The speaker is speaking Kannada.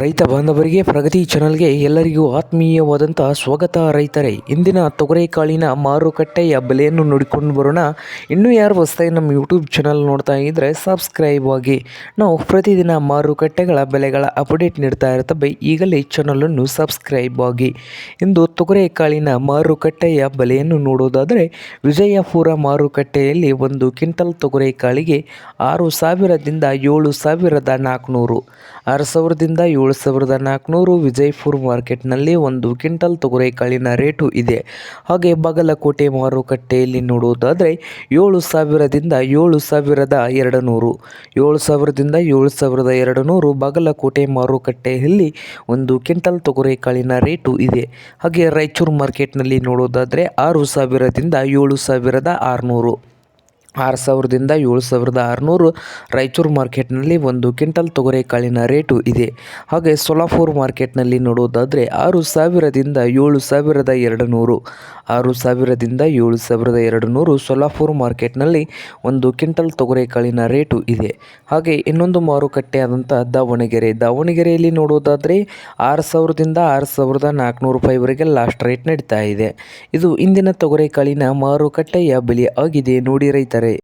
ರೈತ ಬಾಂಧವರಿಗೆ, ಪ್ರಗತಿ ಚಾನಲ್ಗೆ ಎಲ್ಲರಿಗೂ ಆತ್ಮೀಯವಾದಂಥ ಸ್ವಾಗತ ರೈತರೇ. ಇಂದಿನ ತೊಗರೆಕಾಳಿನ ಮಾರುಕಟ್ಟೆಯ ಬೆಲೆಯನ್ನು ನೋಡಿಕೊಂಡು ಬರೋಣ. ಇನ್ನೂ ಯಾರು ಹೊಸದಾಗಿ ನಮ್ಮ ಯೂಟ್ಯೂಬ್ ಚಾನಲ್ ನೋಡ್ತಾ ಇದ್ದರೆ ಸಬ್ಸ್ಕ್ರೈಬ್ ಆಗಿ. ನಾವು ಪ್ರತಿದಿನ ಮಾರುಕಟ್ಟೆಗಳ ಬೆಲೆಗಳ ಅಪ್ಡೇಟ್ ನೀಡ್ತಾ ಇರ್ತವೆ. ಈಗಲೇ ಚಾನಲನ್ನು ಸಬ್ಸ್ಕ್ರೈಬ್ ಆಗಿ. ಇಂದು ತೊಗರೆಕಾಳಿನ ಮಾರುಕಟ್ಟೆಯ ಬೆಲೆಯನ್ನು ನೋಡೋದಾದರೆ, ವಿಜಯಪುರ ಮಾರುಕಟ್ಟೆಯಲ್ಲಿ ಒಂದು ಕ್ವಿಂಟಲ್ ತೊಗರೆಕಾಳಿಗೆ ಆರು ಸಾವಿರದಿಂದ ಏಳು ಸಾವಿರದ ನಾಲ್ಕುನೂರು, ಆರು ಸಾವಿರದಿಂದ ಏಳು ಸಾವಿರದ ನಾಲ್ಕುನೂರು ವಿಜಯಪುರ ಮಾರ್ಕೆಟ್ನಲ್ಲಿ ಒಂದು ಕ್ವಿಂಟಲ್ ತೊಗರೆಕಾಳಿನ ರೇಟು ಇದೆ. ಹಾಗೆ ಬಾಗಲಕೋಟೆ, ಮಾರುಕಟ್ಟೆಯಲ್ಲಿ ನೋಡುವುದಾದರೆ ಏಳು ಸಾವಿರದಿಂದ ಏಳು ಸಾವಿರದ ಎರಡು ನೂರು. ಏಳು ಸಾವಿರದಿಂದ ಏಳು ಸಾವಿರದ ಎರಡು ನೂರು ಬಾಗಲಕೋಟೆ, ಮಾರುಕಟ್ಟೆಯಲ್ಲಿ ಒಂದು ಕ್ವಿಂಟಲ್ ತೊಗರೆಕಾಳಿನ ರೇಟು ಇದೆ. ಹಾಗೆ ರಾಯಚೂರು ಮಾರ್ಕೆಟ್ನಲ್ಲಿ ನೋಡೋದಾದರೆ ಆರು ಸಾವಿರದಿಂದ ಏಳು ಸಾವಿರದ ಆರುನೂರು. ಆರು ಸಾವಿರದಿಂದ ಏಳು ಸಾವಿರದ ಆರುನೂರು ರಾಯಚೂರು ಮಾರ್ಕೆಟ್ನಲ್ಲಿ ಒಂದು ಕ್ವಿಂಟಲ್ ತೊಗರೆಕಾಳಿನ ರೇಟು ಇದೆ. ಹಾಗೆ ಸೊಲಾಪುರ್ ಮಾರ್ಕೆಟ್ನಲ್ಲಿ ನೋಡೋದಾದರೆ ಆರು ಸಾವಿರದಿಂದ ಏಳು ಸಾವಿರದ ಎರಡು ನೂರು ಆರು ಸಾವಿರದಿಂದ ಏಳು ಸಾವಿರದ ಎರಡು ನೂರು ಸೊಲಾಪುರ್ ಮಾರ್ಕೆಟ್ನಲ್ಲಿ ಒಂದು ಕ್ವಿಂಟಲ್ ತೊಗರೆಕಾಳಿನ ರೇಟು ಇದೆ. ಹಾಗೆ ಇನ್ನೊಂದು ಮಾರುಕಟ್ಟೆ ಆದಂಥ ದಾವಣಗೆರೆ. ದಾವಣಗೆರೆಯಲ್ಲಿ ನೋಡೋದಾದರೆ ಆರು ಸಾವಿರದಿಂದ ಆರು ಸಾವಿರದ ನಾಲ್ಕುನೂರು ರೂಪಾಯಿವರೆಗೆ ಲಾಸ್ಟ್ ರೇಟ್ ನಡೀತಾ ಇದೆ. ಇದು ಇಂದಿನ ತೊಗರೆಕಾಳಿನ ಮಾರುಕಟ್ಟೆಯ ಬೆಲೆ ಆಗಿದೆ. ನೋಡಿ ರೈತರೇ.